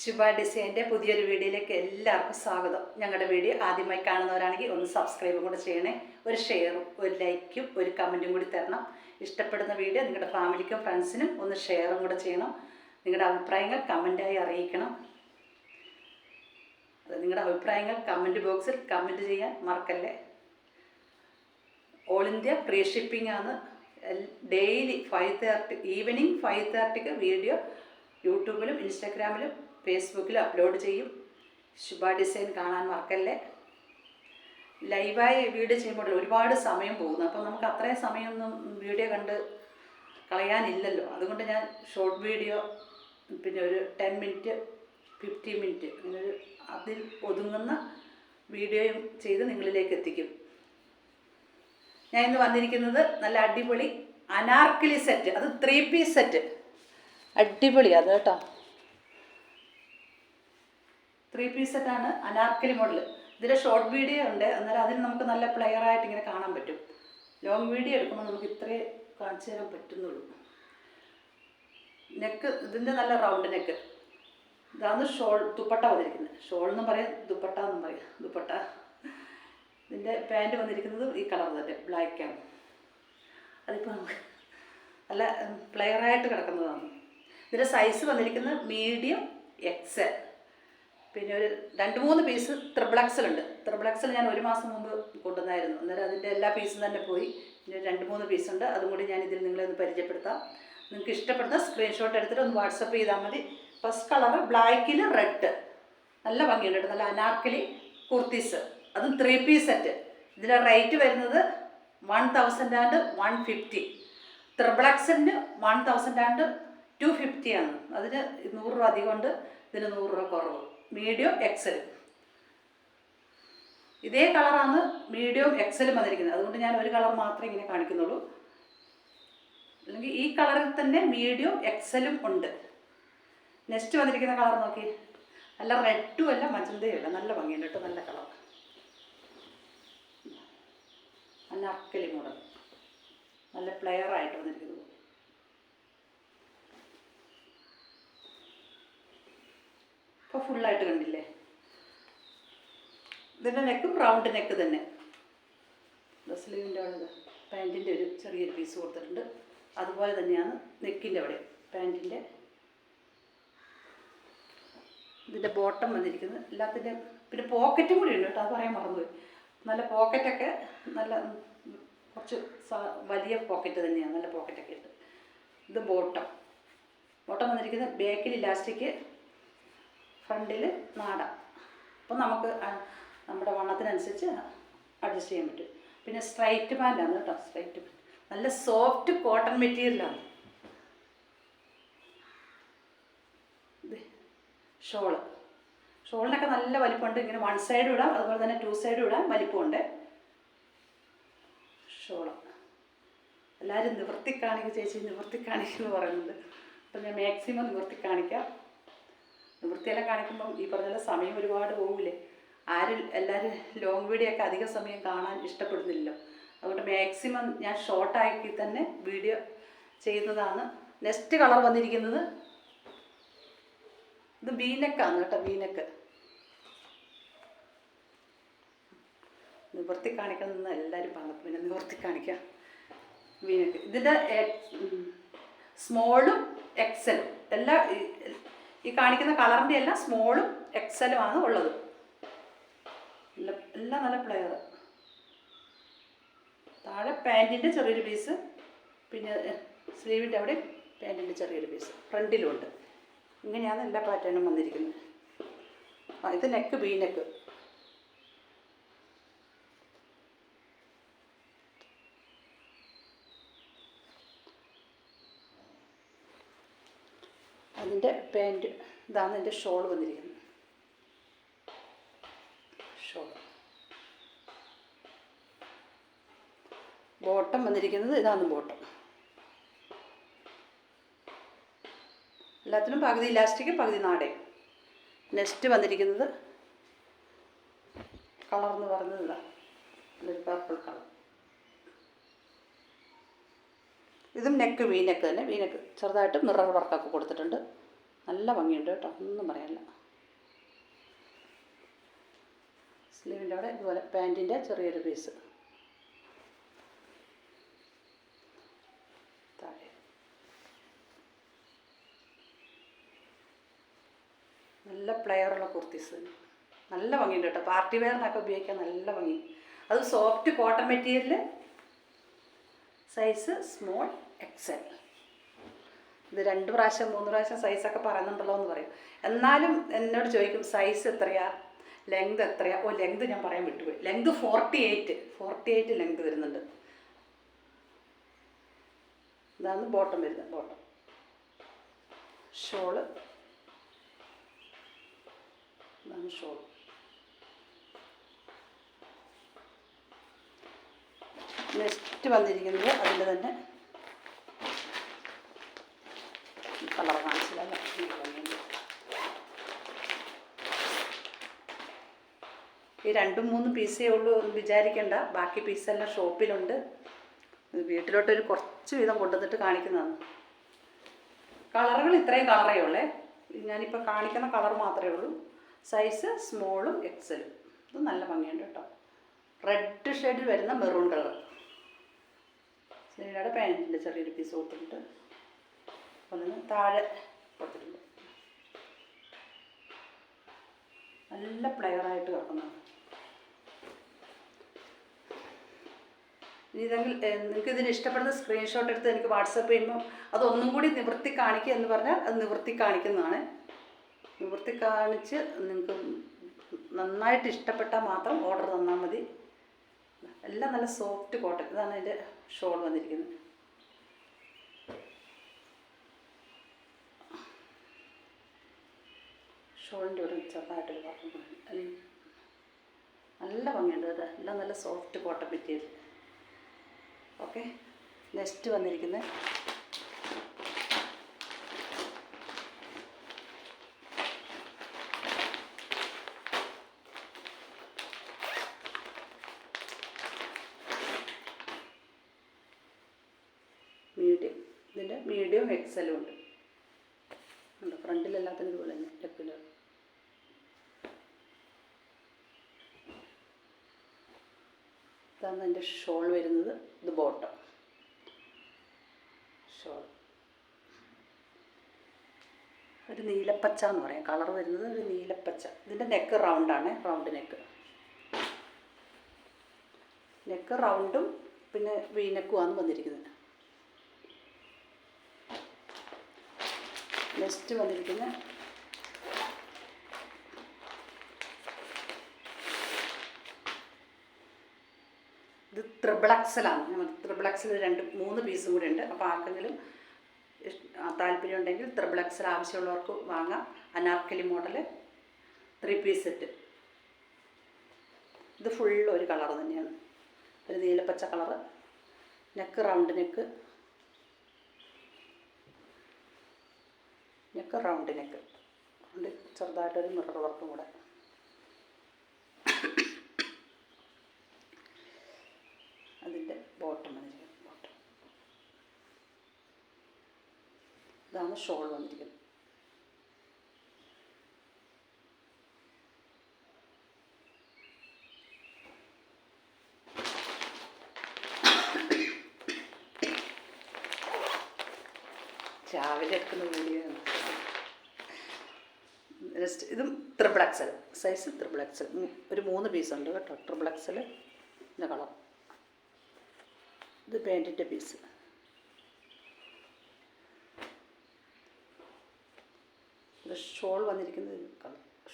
ശുഭ ഡിസൈന്റെ പുതിയൊരു വീഡിയോയിലേക്ക് എല്ലാവർക്കും സ്വാഗതം. ഞങ്ങളുടെ വീഡിയോ ആദ്യമായി കാണുന്നവരാണെങ്കിൽ ഒന്ന് സബ്സ്ക്രൈബും കൂടെ ചെയ്യണേ. ഒരു ഷെയറും ഒരു ലൈക്കും ഒരു കമന്റും കൂടി തരണം. ഇഷ്ടപ്പെടുന്ന വീഡിയോ നിങ്ങളുടെ ഫാമിലിക്കും ഫ്രണ്ട്സിനും ഒന്ന് ഷെയറും കൂടെ ചെയ്യണം. നിങ്ങളുടെ അഭിപ്രായങ്ങൾ കമന്റായി അറിയിക്കണം. അത് നിങ്ങളുടെ അഭിപ്രായങ്ങൾ കമന്റ് ബോക്സിൽ കമന്റ് ചെയ്യാൻ മറക്കല്ലേ? ഓൾ ഇന്ത്യ പ്രീ ഷിപ്പിംഗ് ആണ്. Daily five thirty evening five തേർട്ടിക്ക് video യൂട്യൂബിലും ഇൻസ്റ്റാഗ്രാമിലും ഫേസ്ബുക്കിലും അപ്ലോഡ് ചെയ്യും. ശുഭ ഡിസൈൻ കാണാൻ മറക്കല്ലേ? ലൈവായി വീഡിയോ ചെയ്യുമ്പോൾ ഒരുപാട് സമയം പോകുന്നു അപ്പോൾ നമുക്ക് അത്രയും സമയമൊന്നും വീഡിയോ കണ്ട് കളയാനില്ലല്ലോ. അതുകൊണ്ട് ഞാൻ ഷോർട്ട് വീഡിയോ പിന്നെ ഒരു ടെൻ മിനിറ്റ് ഫിഫ്റ്റീൻ മിനിറ്റ് അങ്ങനെ ഒരു അതിൽ ഒതുങ്ങുന്ന വീഡിയോയും ചെയ്ത് നിങ്ങളിലേക്ക് എത്തിക്കും. ഞാൻ ഇന്ന് വന്നിരിക്കുന്നത് നല്ല അടിപൊളി അനാർക്കിളി സെറ്റ്. അത് ത്രീ പീസ് സെറ്റ്. അടിപൊളി അത് കേട്ടോ. ത്രീ പീസ് സെറ്റാണ് അനാർക്കലി മോഡൽ ഇതിന്റെ ഷോർട്ട് വീഡിയോ ഉണ്ട്. അന്നേരം അതിന് നമുക്ക് നല്ല പ്ലെയർ ആയിട്ട് ഇങ്ങനെ കാണാൻ പറ്റും. ലോങ് വീഡിയോ എടുക്കുമ്പോൾ നമുക്ക് ഇത്രേ കാണിച്ചു തരാൻ പറ്റുന്നുള്ളൂ. നെക്ക് ഇതിന്റെ നല്ല റൗണ്ട് നെക്ക് ഇതാണ് ഷോൾ ദുപ്പട്ട വന്നിരിക്കുന്നത്. ഷോൾ എന്നും പറയാം ദുപ്പട്ട എന്നും പറയാം. ദുപ്പട്ട. ഇതിന്റെ പാന്റ് വന്നിരിക്കുന്നത് ഈ കളർ തന്നെ ബ്ലാക്കാണ് അതിപ്പോൾ നമുക്ക് നല്ല പ്ലെയറായിട്ട് കിടക്കുന്നതാണ്. ഇതിന്റെ സൈസ് വന്നിരിക്കുന്നത് മീഡിയം എക്സൽ പിന്നെ ഒരു രണ്ട് മൂന്ന് പീസ് ത്രിബിൾ എക്സൽ ഞാൻ ഒരു മാസം മുമ്പ് കൊണ്ടുവന്നായിരുന്നു. അന്നേരം അതിന്റെ എല്ലാ പീസും തന്നെ പോയി. പിന്നെ രണ്ട് മൂന്ന് പീസുണ്ട് അതും കൂടി ഞാൻ ഇതിൽ നിങ്ങളെ ഒന്ന് പരിചയപ്പെടുത്താം. നിങ്ങൾക്ക് ഇഷ്ടപ്പെടുന്ന സ്ക്രീൻഷോട്ട് എടുത്തിട്ട് ഒന്ന് വാട്സപ്പ് ചെയ്താൽ മതി. ഫസ്റ്റ് കളർ ബ്ലാക്കിൽ റെഡ് നല്ല ഭംഗിയുണ്ട്. നല്ല അനാർക്കലി കുർത്തീസ്. അതും ത്രീ പീസ് സെറ്റ് ഇതിന്റെ റേറ്റ് വരുന്നത് one thousand and one fifty triple എക്സലിന് one thousand and two fifty ആണ്. അതിന് നൂറ് രൂപ അധികം ഉണ്ട്. ഇതിന് നൂറ് രൂപ കുറവ്. മീഡിയം എക്സലും ഇതേ കളറാണ് മീഡിയം എക്സലും വന്നിരിക്കുന്നത്. അതുകൊണ്ട് ഞാൻ ഒരു കളർ മാത്രമേ ഇങ്ങനെ കാണിക്കുന്നുള്ളൂ. അല്ലെങ്കിൽ ഈ കളറിൽ തന്നെ മീഡിയം എക്സലും ഉണ്ട്. നെക്സ്റ്റ് വന്നിരിക്കുന്ന കളർ നോക്കി. നല്ല റെഡും അല്ല മജന്തയും അല്ല. നല്ല ഭംഗിയുണ്ട് കേട്ടോ നല്ല കളർ. നല്ല അക്കലി മോഡൽ നല്ല പ്ലെയർ ആയിട്ട് വന്നിരിക്കുന്നത് ഇപ്പോൾ ഫുള്ളായിട്ട് കണ്ടില്ലേ? ഇതിന്റെ നെക്കും റൗണ്ട് നെക്ക് തന്നെ. സ്ലീവിന്റെ അവിടെ പാന്റിന്റെ ഒരു ചെറിയൊരു പീസ് കൊടുത്തിട്ടുണ്ട്. അതുപോലെ തന്നെയാണ് നെക്കിന്റെ അവിടെ പാന്റിന്റെ ഇതിന്റെ ബോട്ടം വന്നിരിക്കുന്നത്. എല്ലാത്തിന്റെ പിന്നെ പോക്കറ്റും കൂടി ഉണ്ട് കേട്ടോ അത് പറയാൻ മറന്നുപോയി. നല്ല പോക്കറ്റൊക്കെ നല്ല കുറച്ച് വലിയ പോക്കറ്റ് തന്നെയാണ്. നല്ല പോക്കറ്റൊക്കെ ഉണ്ട്. ഇത് ബോട്ടം ബോട്ടം വന്നിരിക്കുന്നത് ബാക്കിൽ ഇലാസ്റ്റിക് ഫ്രണ്ടിൽ നാട. അപ്പോൾ നമുക്ക് നമ്മുടെ വണ്ണത്തിനനുസരിച്ച് അഡ്ജസ്റ്റ് ചെയ്യാൻ പറ്റും. പിന്നെ സ്ട്രൈറ്റ് പാന്റാണ് കേട്ടോ സ്ട്രൈറ്റ് നല്ല സോഫ്റ്റ് കോട്ടൺ മെറ്റീരിയലാണ് ഷോൾ. ഷോളിനൊക്കെ നല്ല വലിപ്പമുണ്ട്. ഇങ്ങനെ വൺ സൈഡ് ഇടാം അതുപോലെ തന്നെ ടു സൈഡ് ഇടാം. വലിപ്പമുണ്ട്. ഷോൾ. എല്ലാവരും നിവർത്തി കാണിക്കുക ചേച്ചി നിവർത്തി കാണിക്കുക എന്ന് പറയുന്നുണ്ട്. അപ്പം ഞാൻ മാക്സിമം നിവർത്തി കാണിക്കാം. നിവൃത്തിയെല്ലാം കാണിക്കുമ്പം ഈ പറഞ്ഞ സമയം ഒരുപാട് പോകില്ലേ ആരും എല്ലാവരും ലോങ് വീഡിയോ ഒക്കെ അധിക സമയം കാണാൻ ഇഷ്ടപ്പെടുന്നില്ലല്ലോ. അതുകൊണ്ട് മാക്സിമം ഞാൻ ഷോർട്ടാക്കി തന്നെ വീഡിയോ ചെയ്യുന്നതാണ്. നെക്സ്റ്റ് കളർ വന്നിരിക്കുന്നത് ഇത് ബീനക്കാണ് കേട്ടോ ബീനക്ക് നിവർത്തി കാണിക്കണമെന്ന് എല്ലാവരും പറഞ്ഞു. പിന്നെ നിവർത്തി കാണിക്കാം. ബീനക്ക് ഇതിന്റെ സ്മോളും എക്സലും എല്ലാ ഈ- കാണിക്കുന്ന കളറിന്റെ എല്ലാം സ്മോളും എക്സലും ആണ് ഉള്ളത്. എല്ലാം എല്ലാം നല്ല പ്ലെയർ താഴെ പാന്റിന്റെ ചെറിയൊരു പീസ് പിന്നെ സ്ലീവിന്റെ അവിടെ പാന്റിന്റെ ചെറിയൊരു പീസ് ഫ്രണ്ടിലുണ്ട് ഇങ്ങനെയാണ് എല്ലാ പാറ്റേണും വന്നിരിക്കുന്നത്. ഇത് നെക്ക് ബീ നെക്ക് അതിന്റെ പാന്റ് ഇതാണ് എന്റെ ഷോൾ വന്നിരിക്കുന്നത്. ഷോൾ. ബോട്ടം വന്നിരിക്കുന്നത് ഇതാണ് ബോട്ടം. എല്ലാത്തിനും പകുതി ഇലാസ്റ്റിക് പകുതി നാടേ. നെക്സ്റ്റ് വന്നിരിക്കുന്നത് കളർ എന്ന് പറഞ്ഞത് ഇതാ. ഒരു പർപ്പിൾ കളർ ഇതും നെക്ക് വീനെക്ക് തന്നെ. വീനെക്ക് ചെറുതായിട്ട് മിറർ വർക്കൊക്കെ കൊടുത്തിട്ടുണ്ട്. നല്ല ഭംഗിയുണ്ട് കേട്ടോ. ഒന്നും പറയാനില്ല. സ്ലീവിന്റെ അവിടെ ഇതുപോലെ പാന്റിന്റെ ചെറിയൊരു പീസ് താഴെ. നല്ല പ്ലെയറുള്ള കുർത്തീസ് നല്ല ഭംഗിയുണ്ട് കേട്ടോ. പാർട്ടി വെയറിനൊക്കെ ഉപയോഗിക്കാൻ നല്ല ഭംഗി. അത് soft cotton material size small XL ഇത് രണ്ട് പ്രാവശ്യം മൂന്ന് പ്രാവശ്യം സൈസൊക്കെ പറയുന്നുണ്ടല്ലോ എന്ന് പറയും. എന്നാലും എന്നോട് ചോദിക്കും സൈസ് എത്രയാ? ലെങ്ത് എത്രയാ? ഓ ലെങ്ത് ഞാൻ പറയാൻ വിട്ടുപോയി. Length forty eight forty eight length വരുന്നുണ്ട്. ഇതാണ് ബോട്ടം വരുന്നത് ബോട്ടം ഷോൾ ഇതാണ് ഷോൾ നെക്സ്റ്റ് വന്നിരിക്കുന്നത് അതിന്റെ തന്നെ കളർ കാണിച്ചില്ലല്ലോ ഈ രണ്ടും മൂന്ന് പീസേ ഉള്ളൂ എന്ന് വിചാരിക്കണ്ട. ബാക്കി പീസെല്ലാം ഷോപ്പിലുണ്ട്. വീട്ടിലോട്ടൊരു കുറച്ച് വീതം കൊണ്ടുവന്നിട്ട് കാണിക്കുന്നതാണ്. കളറുകൾ ഇത്രയും കളറേ ഉള്ളേ. ഞാനിപ്പോൾ കാണിക്കുന്ന കളർ മാത്രമേ ഉള്ളൂ. സൈസ് സ്മോളും എക്സലും. ഇത് നല്ല ഭംഗിയുണ്ട് കേട്ടോ. റെഡ് ഷെയ്ഡിൽ വരുന്ന മെറൂൺ കളർ. ശരിയുടെ പാന്റിന്റെ ചെറിയൊരു പീസ് കൊടുത്തിട്ടുണ്ട്. ഒന്ന് താഴെ കൊടുത്തിട്ടുണ്ട്. നല്ല പ്ലെയറായിട്ട് കിടക്കുന്നതാണ് ഇനി ഇതെങ്കിൽ നിങ്ങൾക്ക് ഇതിന് ഇഷ്ടപ്പെടുന്ന സ്ക്രീൻഷോട്ട് എടുത്ത് എനിക്ക് വാട്സപ്പ് ചെയ്യുമ്പോൾ അതൊന്നും കൂടി നിവൃത്തി കാണിക്കുക എന്ന് പറഞ്ഞാൽ അത് നിവൃത്തി കാണിക്കുന്നതാണ്. നിവൃത്തി കാണിച്ച് നിങ്ങൾക്ക് നന്നായിട്ട് ഇഷ്ടപ്പെട്ടാൽ മാത്രം ഓർഡർ തന്നാൽ മതി. എല്ലാം നല്ല സോഫ്റ്റ് കോട്ടൺ ഇതാണ് അതിന്റെ ഷോൾ വന്നിരിക്കുന്നത്. ഷോളിന്റെ ഒരു ചെറുതായിട്ടൊരു പറഞ്ഞു നല്ല ഭംഗിയുണ്ട് കേട്ടോ. എല്ലാം നല്ല soft cotton material. Okay. Next വന്നിരിക്കുന്നത് മീഡിയം. ഇതിന്റെ മീഡിയം എക്സലും ഉണ്ട് ഫ്രണ്ടിലല്ലാത്തതിന് ഇതുപോലെ തന്നെ. ലെപ്പിന്റെ ഇതാണ് എന്റെ ഷോൾ വരുന്നത്. ഇത് ബോട്ടം ഷോൾ. ഒരു നീലപ്പച്ച എന്ന് പറയാം. കളർ വരുന്നത് ഒരു നീലപ്പച്ച. ഇതിന്റെ നെക്ക് റൗണ്ടാണ് റൗണ്ട് നെക്ക് നെക്ക് റൗണ്ടും പിന്നെ വീനക്കുമാണ് വന്നിരിക്കുന്നത്. നെക്സ്റ്റ് വന്നിരിക്കുന്ന ത്രിബിൾ എക്സൽ രണ്ട് മൂന്ന് പീസും കൂടെ ഉണ്ട്. അപ്പോൾ ആർക്കെങ്കിലും താല്പര്യം ഉണ്ടെങ്കിൽ ത്രിബിൾ എക്സൽ ആവശ്യമുള്ളവർക്ക് വാങ്ങാം. Anarkali model three piece set ഇത് ഫുൾ ഒരു കളർ തന്നെയാണ്. ഒരു നീലപ്പച്ച colour neck round neck neck round neck ചെറുതായിട്ടൊരു മിറർ വർക്കും കൂടെ അതിന്റെ ബോട്ടം വന്നിരിക്കുന്നത് ബോട്ടം. ഇതാണ് ഷോൾ വന്നിരിക്കുന്നത്. രാവിലെ വീഡിയോ ഇതും triple XL size triple XL ഒരു മൂന്ന് പീസ് ഉണ്ട് കേട്ടോ. ത്രിബിൾ എക്സൽ കളർ ഇത് പാന്റിന്റെ പീസ്. ഇത് ഷോൾ വന്നിരിക്കുന്നത്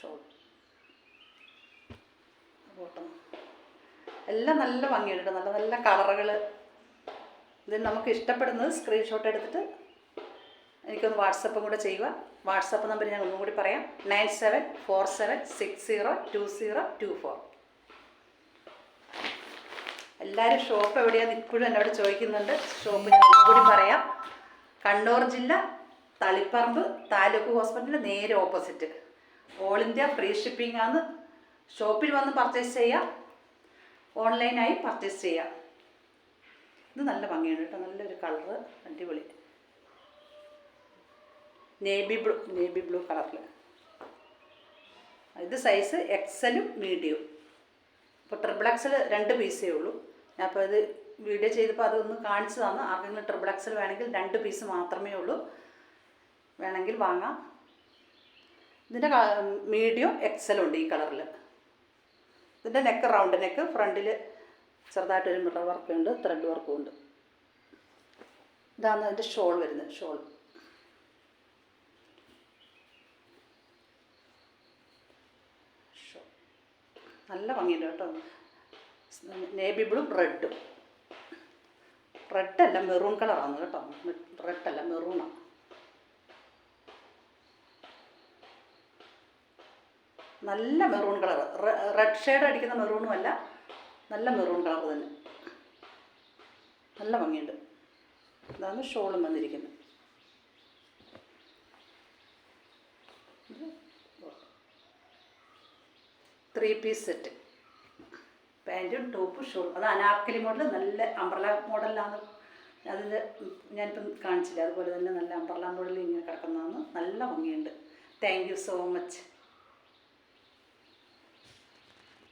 ഷോൾ. ബോട്ടം. എല്ലാം നല്ല ഭംഗിയുണ്ട്. നല്ല നല്ല കളറുകൾ ഇതിൽ നമുക്ക് ഇഷ്ടപ്പെടുന്നത് സ്ക്രീൻഷോട്ട് എടുത്തിട്ട് എനിക്കൊന്ന് വാട്സപ്പും കൂടെ ചെയ്യുക. വാട്സപ്പ് നമ്പർ ഞാൻ ഒന്നും കൂടി പറയാം. Nine seven four seven six zero two zero two four. എല്ലാവരും ഷോപ്പ് എവിടെയാന്ന് ഇപ്പോഴും എന്നോട് ചോദിക്കുന്നുണ്ട്. ഷോപ്പ് കൂടി പറയാം. കണ്ണൂർ ജില്ല തളിപ്പറമ്പ് താലൂക്ക് ഹോസ്പിറ്റലിന്റെ നേരെ opposite all India free shipping ആണ്. ഷോപ്പിൽ വന്ന് പർച്ചേസ് ചെയ്യാം. ഓൺലൈനായി പർച്ചേസ് ചെയ്യാം. ഇത് നല്ല ഭംഗിയാണ് കേട്ടോ. നല്ലൊരു കളറ് അടിപൊളി. നേവി ബ്ലൂ നേവി ബ്ലൂ കളറിൽ ഇത് സൈസ് എക്സലും മീഡിയവും ഇപ്പോൾ ട്രിപ്പിൾ എക്സൽ രണ്ട് പീസേ ഉള്ളൂ. അപ്പോൾ ഇത് വീഡിയോ ചെയ്തപ്പോൾ അതൊന്ന് കാണിച്ചു തന്നു. ആർക്കെങ്കിലും ട്രിപ്പിൾ എക്സൽ വേണമെങ്കിൽ രണ്ട് പീസ് മാത്രമേ ഉള്ളൂ. വേണമെങ്കിൽ വാങ്ങാം. ഇതിന്റെ മീഡിയം എക്സലുണ്ട് ഈ കളറിൽ ഇതിന്റെ നെക്ക് റൗണ്ട് നെക്ക് ഫ്രണ്ടിൽ ചെറുതായിട്ടൊരു മിറർ വർക്കുണ്ട് ത്രെഡ് വർക്കും ഉണ്ട്. ഇതാണ് അതിന്റെ ഷോൾ വരുന്നത് ഷോൾ നല്ല ഭംഗിയുണ്ട് കേട്ടോ. നേവി ബ്ലൂ റെഡും. റെഡല്ല മെറൂൺ കളറാണ് കേട്ടോ. റെഡല്ല മെറൂണാണ് നല്ല മെറൂൺ കളർ റെഡ് ഷെയ്ഡ് അടിക്കുന്ന മെറൂണും അല്ല നല്ല മെറൂൺ കളർ തന്നെ. നല്ല ഭംഗിയുണ്ട്. ഇതാണ് ഷോളും വന്നിരിക്കുന്നത്. Three piece set. പാന്റും ടോപ്പും ഷോളും. അത് അനാർക്കലി മോഡൽ നല്ല അംബ്രല മോഡലിലാണ്. അതിൽ ഞാനിപ്പം കാണിച്ചില്ല അതുപോലെ തന്നെ നല്ല അംബ്രല മോഡലിൽ ഇങ്ങനെ കിടക്കുന്നതാണ്. നല്ല ഭംഗിയുണ്ട്. Thank you so much